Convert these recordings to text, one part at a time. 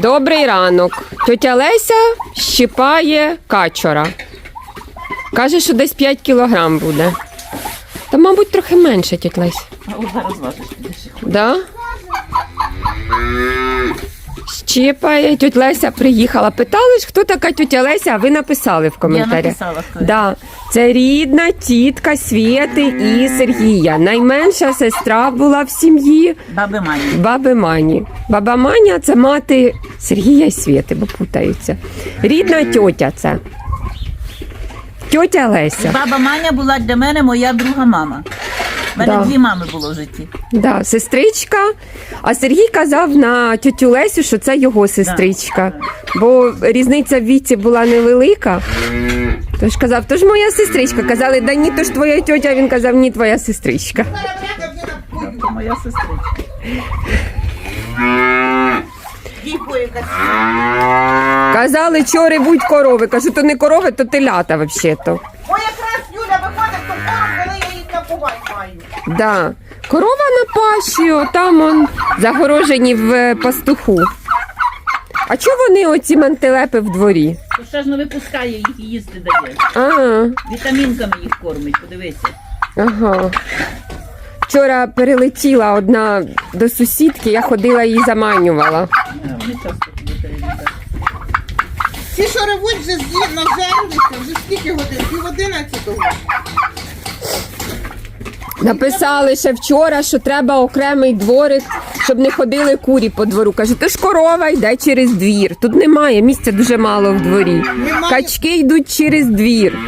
Добрий ранок. Тетя Леся щипає качора. Каже, що десь 5 кілограм буде. Та, мабуть, трохи менше, тіть Леся. А зараз важиш. Да? Щипає, тетя Леся приїхала. Питали ж, хто така тетя Леся, а ви написали в Я коментарях. написала, хто. Да, це рідна тітка Свєти і Сергія. Найменша сестра була в сім'ї Баби Мані. баби Мані. Баба Маня це мати Сергія і Свєти, бо путаються. Рідна тьотя це. Тьотя Леся. Баба Маня була для мене моя друга мама. У мене Да. дві мами було в житті. Да, сестричка. А Сергій казав на тьотю Лесю, що це його сестричка. Бо різниця в віці була невелика. Тож казав, то ж моя сестричка. Казали, да ні, то ж твоя тьотя. Він казав, ні, твоя сестричка. Це моя сестричка. Казали, що ревуть корови. Кажу, то не корови, то телята взагалі-то. Да. Корова на паші, отам он загорожені в е, пастуху. А чого вони оці мантелепи в дворі? То ще ж не випускає їх і їсти дає. А, Вітамінками їх кормить, подивися. ага. Вчора перелетіла одна до сусідки, я ходила її заманювала. Вони часто туди перелітають. Ці, що ревуть, вже з'їв нажерлися, вже скільки годин? Пів одинадцятого. Написали ще вчора, що треба окремий дворик, щоб не ходили курі по двору. Кажу, то ж корова йде через двір. Тут немає, місця дуже мало в дворі. Качки йдуть через двір.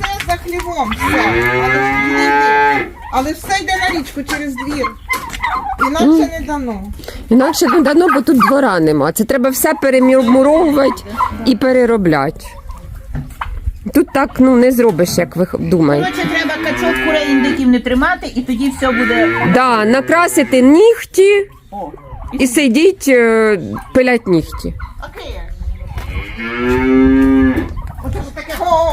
Все за хлівом, все. Але. Але все йде на річку через двір. Інакше не дано. Інакше не дано, бо тут двора нема. Це треба все перемуровувати і переробляти. Тут так ну не зробиш, як ви думаєте. Коротше, треба качок курей індиків не тримати, і тоді все буде. Да, накрасити нігті О, і сидіть, е, пилять нігті. Окей. Оце ж таке о!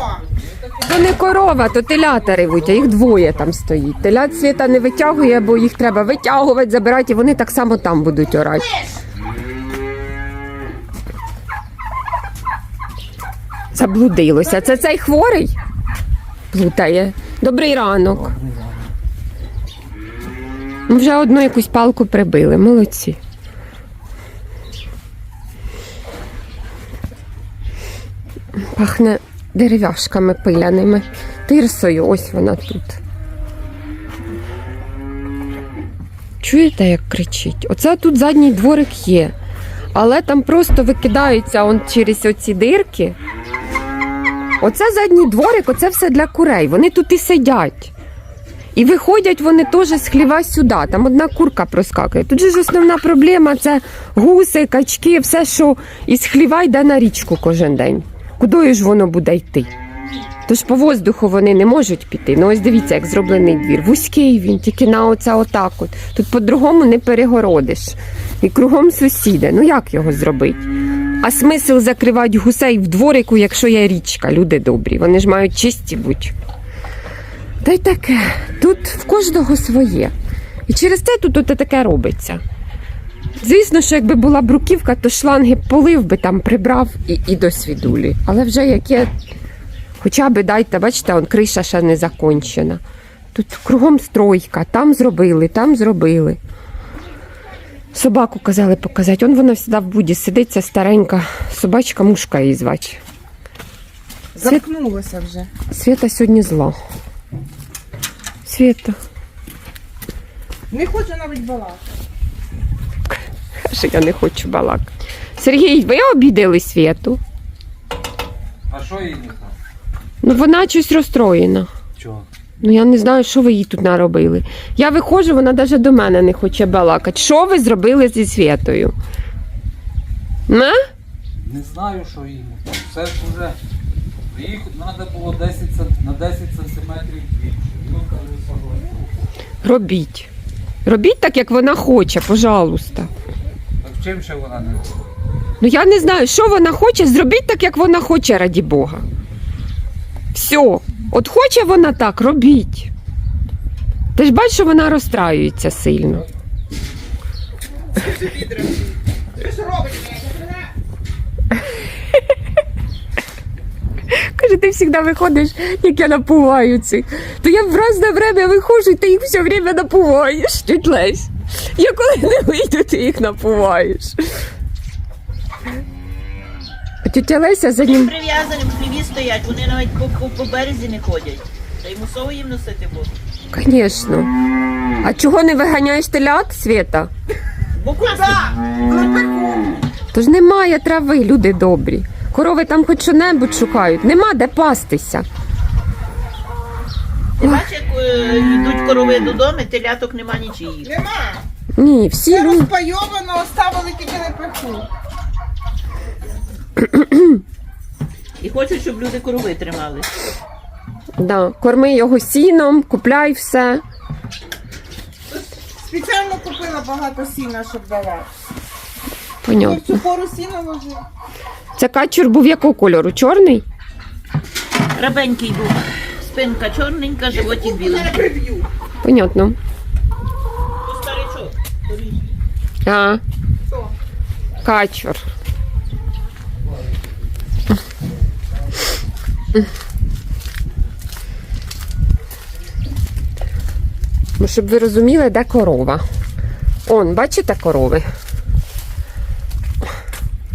То не корова, то телята ревуть, а їх двоє там стоїть. Телят світа не витягує, бо їх треба витягувати, забирати, і вони так само там будуть орати. Заблудилося. Це цей хворий? Плутає. Добрий ранок. Ну, Вже одну якусь палку прибили. Молодці. Пахне дерев'яшками пиляними. Тирсою, ось вона тут. Чуєте, як кричить? Оце тут задній дворик є. Але там просто викидаються через оці дирки. Оце задній дворик, оце все для курей. Вони тут і сидять. І виходять вони теж з хліва сюди. Там одна курка проскакує. Тут же ж основна проблема це гуси, качки, все, що із хліва йде на річку кожен день. Кудою ж воно буде йти? Тож по воздуху вони не можуть піти. Ну ось дивіться, як зроблений двір. Вузький він, тільки на оце отак от. Тут по-другому не перегородиш. І кругом сусіди. Ну як його зробити? А смисл закривати гусей в дворику, якщо є річка, люди добрі. Вони ж мають чисті бути. Та й таке. Тут в кожного своє. І через це тут от таке робиться. Звісно, що якби була бруківка, то шланги полив би там прибрав і, і до свідулі. Але вже яке, хоча б дайте, бачите, он криша ще не закончена. Тут кругом стройка, там зробили, там зробили. Собаку казали показати. Он вона всегда в буді сидить, ця старенька собачка, мушка її звати. Замкнулося вже. Свята сьогодні зла. Свята. Не хочу навіть балакати. Каже, я не хочу балак. Сергій, ви обідали Святу? А що їй не так? Ну вона щось розстроєна. Чого? Ну я не знаю, що ви їй тут наробили. Я виходжу, вона навіть до мене не хоче балакати. Що ви зробили зі Святою? На? Не знаю, що їй. Все ж уже їх треба було 10 на 10 сантиметрів більше. Ну. Робіть. Робіть так, як вона хоче, пожалуйста. Так чим ще вона не робила? Ну я не знаю, що вона хоче, зробіть так, як вона хоче, раді Бога. Все, от хоче вона так, робіть. Ти ж бачиш, вона розстраюється сильно. Каже, ти завжди виходиш, як я напуваю цих. То я в разне время виходжу, і ти їх все время напуваєш, чуть лесь. Я коли не вийду, ти їх напуваєш. Тетя Леся за ним. Прив'язані в хліві стоять, вони навіть по, по, по березі не ходять. Та й мусово їм носити воду. Звісно. А чого не виганяєш телят, Свята? Бо класно. Тож немає трави, люди добрі. Корови там хоч що-небудь шукають. Нема де пастися. Ти бачиш, як е, йдуть корови додому, теляток нема нічиїх. Нема. Ні, всі Це люди. розпайовано, оставили тільки лепеху. І хочуть, щоб люди корови тримали. Да. Корми його сіном, купляй все. Спеціально купила багато сіна, щоб в Понятно. цю пору сіна ложу. Це качур був якого кольору? Чорний? Рабенький був. Спинка чорненька, животик білий. Не приб'ю. Понятно. Старичок. А, Що? качур. Ну, щоб ви розуміли, де корова. Он, бачите корови?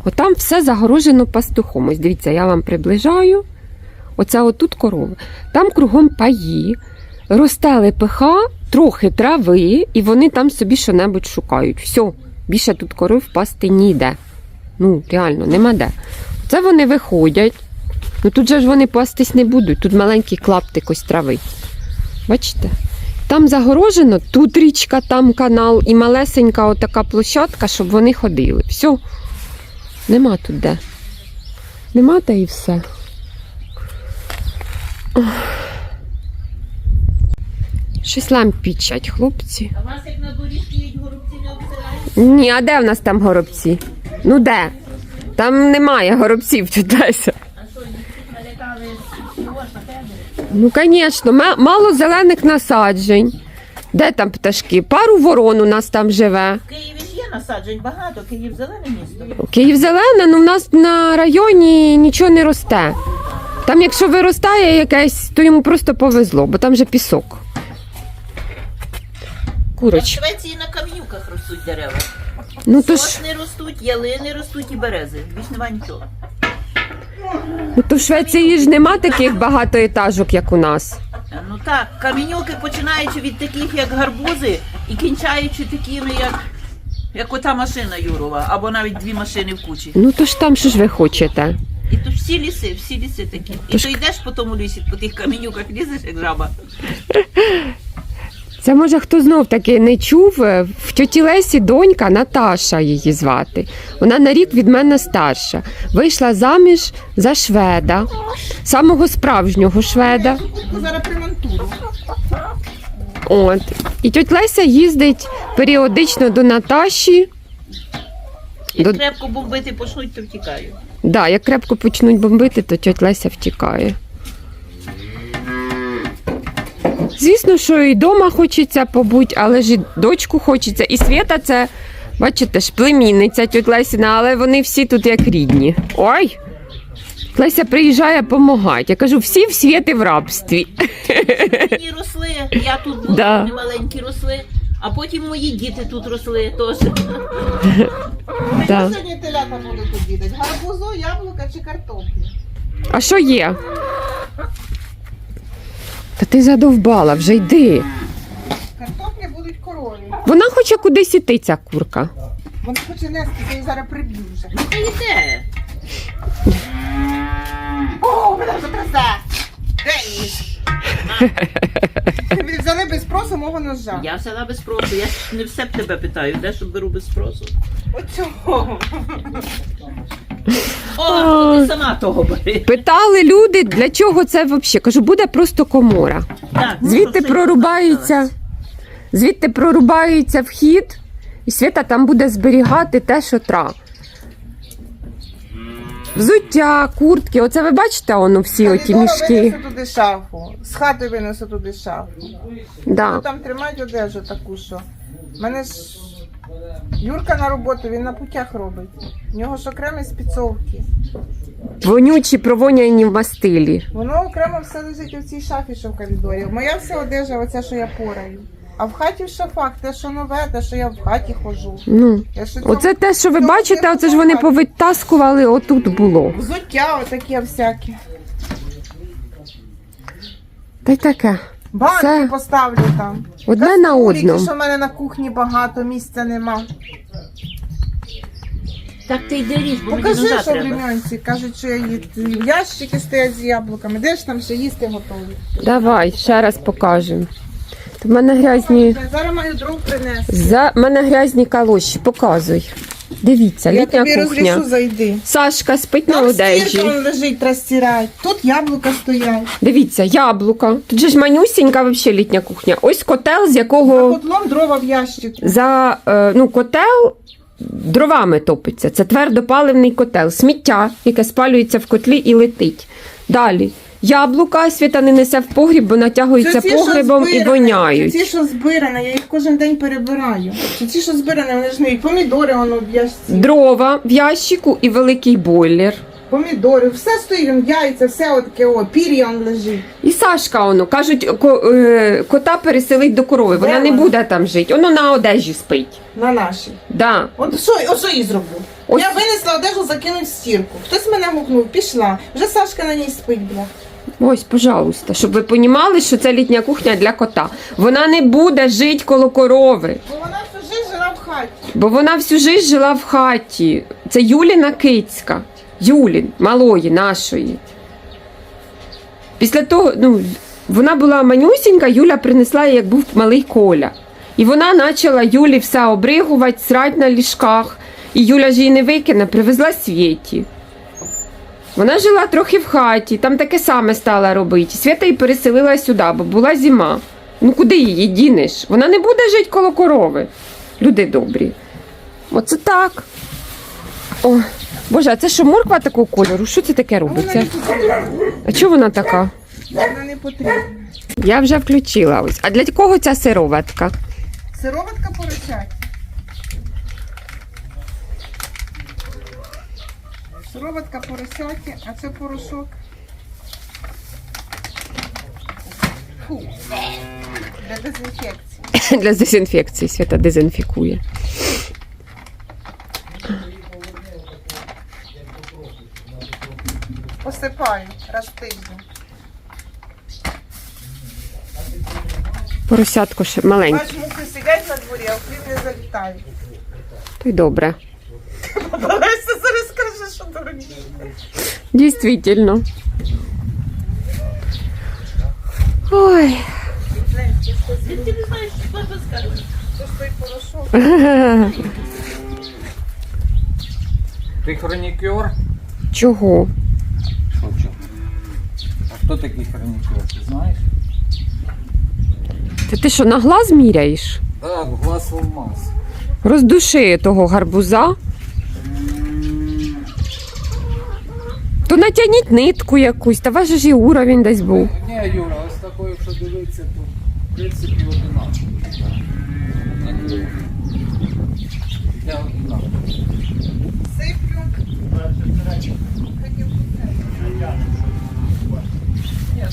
Отам все загорожено пастухом. Ось дивіться, я вам приближаю. Оце отут корови. Там кругом паї, росте лепеха, трохи трави, і вони там собі що-небудь шукають. Все, більше тут коров пасти ніде. Ну, реально, нема де. Це вони виходять. Ну тут же ж вони пастись не будуть, тут маленький клаптик ось трави. Бачите? Там загорожено, тут річка, там канал і малесенька отака площадка, щоб вони ходили. Все. Нема тут де. Нема та і все. Ох. Щось лампічать, хлопці. А у вас як на дворі стоїть горобці не обсирають? Ні, а де в нас там горобці? Ну де? Там немає горобців, чудеся. А Ну, звісно, мало зелених насаджень. Де там пташки? Пару ворон у нас там живе. В Києві ж є насаджень багато, Київ зелене місто. Київ зелене, ну в нас на районі нічого не росте. Там, якщо виростає якесь, то йому просто повезло, бо там же пісок. В Швеції на кам'юках ростуть дерева. Ну то ж, Сосни ростуть, ялини ростуть і берези. Більш нема нічого. Ну, то в Швеції ж нема таких багатоетажок, як у нас. Ну так, камінюки починаючи від таких, як гарбузи, і кінчаючи такими, як, як ота машина Юрова, або навіть дві машини в кучі. Ну то ж там що ж ви хочете? І то всі ліси, всі ліси такі. І то йдеш по тому лісі, по тих камінюках, лізеш як жаба. Це може хто знов таки не чув. е, В тьоті Лесі донька Наташа її звати. Вона на рік від мене старша. Вийшла заміж за шведа, самого справжнього шведа. Зараз примонтую. От. І тьотя Леся їздить періодично до Наташі. Як До- крепко бомбити почнуть, то втікаю. Да, як крепко почнуть бомбити, то тьотя Леся втікає. Звісно, що і вдома хочеться побути, але ж і дочку хочеться. І Свята це, бачите ж, племінниця тьотя Лесіна, але вони всі тут як рідні. Ой! Леся приїжджає допомагати. Я кажу, всі в світи в рабстві. Мені росли, я тут була, Да. вони маленькі росли, а потім мої діти тут росли теж. Да. Сьогодні телята будуть тут їдати? Гарбузу, яблука чи картоплю? А що є? Та ти задовбала, вже йди. Картопля будуть корові. Вона хоче кудись іти, ця курка. Вона хоче нести, я її зараз приб'ю вже. Та йде. О, мене вже трясе! Деніс! Ви взяли без спросу мого ножа. Я взяла без спросу, я ж не все б тебе питаю, де що беру без спросу. Оцього. О, ти сама того бери. Питали люди, для чого це взагалі? Кажу, буде просто комора. Так, ну, Звідти що, прорубається, звідти прорубається вхід, і Свята там буде зберігати те, що тра. Взуття, куртки. Оце ви бачите, воно всі оті мішки. Винесу туди шафу. З хати винесу туди шафу. Да. Ну, там тримають одежу таку, що. Мене ж Юрка на роботу, він на путях робить. У нього ж окремі спецовки. Вонючі провоняні в мастилі. Воно окремо все лежить у цій шафі, що в коридорі. Моя вся одежа, оця, що я пораю. А в хаті в шафах те, що нове, те, що я в хаті ходжу. Ну, цьому- оце те, що ви цьому бачите, оце ж вони повитаскували, отут було. Взуття отаке всяке. Та й таке. Банки Це поставлю там. Одне на одному. що в мене на кухні багато, місця нема. Так ти йди бо мені Покажи, ножа що в треба. Кажуть, що я їд. Ящики стоять з яблуками. Де ж там ще їсти готові? Давай, ще раз покажемо. В мене грязні. Зараз маю дров принести. За мене грязні калоші, показуй. Дивіться, Я літня тобі кухня. розрішу, зайди. Сашка спить на Там стірка одежі. вон лежить, розтирай. Тут яблука стоять. Дивіться, яблука. Тут же ж манюсінька взагалі літня кухня. Ось котел, з За якого котлом дрова в ящику. за е, ну, котел дровами топиться. Це твердопаливний котел. Сміття, яке спалюється в котлі і летить. Далі. Яблука світа не несе в погріб, бо натягуються Це ті, що і збиране, воняють. Це ті, що збиране, я їх кожен день перебираю. Це ті, що збиране, вони ж не помідори, воно в ящиці. Дрова в ящику і великий бойлер. Помідори, все стоїть, яйця, все отаке, о, пір'я он лежить. І Сашка, воно, кажуть, ко- е, кота переселить до корови. Вона Де не вона? буде там жити. Воно на одежі спить. На нашій. Да. От що, от що їй зроблю? Ось- Я винесла одежу, закинуть в стірку. Хтось мене гукнув, пішла. Вже Сашка на ній спить, бля. Ось, пожалуйста, щоб ви понімали, що це літня кухня для кота. Вона не буде жити коло корови, Бо вона всю життя жила в хаті. бо вона всю життя жила в хаті. Це Юліна кицька. Юлін, малої, нашої. Після того, ну, вона була манюсінька, Юля принесла їй, як був малий Коля. І вона почала Юлі все обригувати, срать на ліжках. І Юля ж її не викине, привезла Світі. Вона жила трохи в хаті, там таке саме стала робити. Свята її переселила сюди, бо була зима. Ну куди її дінеш? Вона не буде жити коло корови. Люди добрі. Оце так. О, Боже, а це що морква такого кольору? Що це таке робиться? А чого вона така? Вона не потрібна. Я вже включила ось. А для кого ця сироватка? Сироватка поросять. Сироватка поросяті, а це порошок. Фу. Для дезінфекції. Для дезінфекції свята дезінфікує. Посипаю раз в тиждень. Поросятко ще маленьке. Бач, мухи сидять на дворі, а в хліб не залітають. То й добре. Дійсно. Ой. Ти хронікер? Чого? Чого? А хто такий хронікер, ти знаєш? Та ти що, на глаз міряєш? Так, глаз алмаз. Роздуши того гарбуза. То натягніть нитку якусь, та ваш ж і уровень десь був. Ні, Юра, ось такою, якщо дивитися, то в принципі одинаково. Для одинаково. Сиплю. Хотів купити. Ні,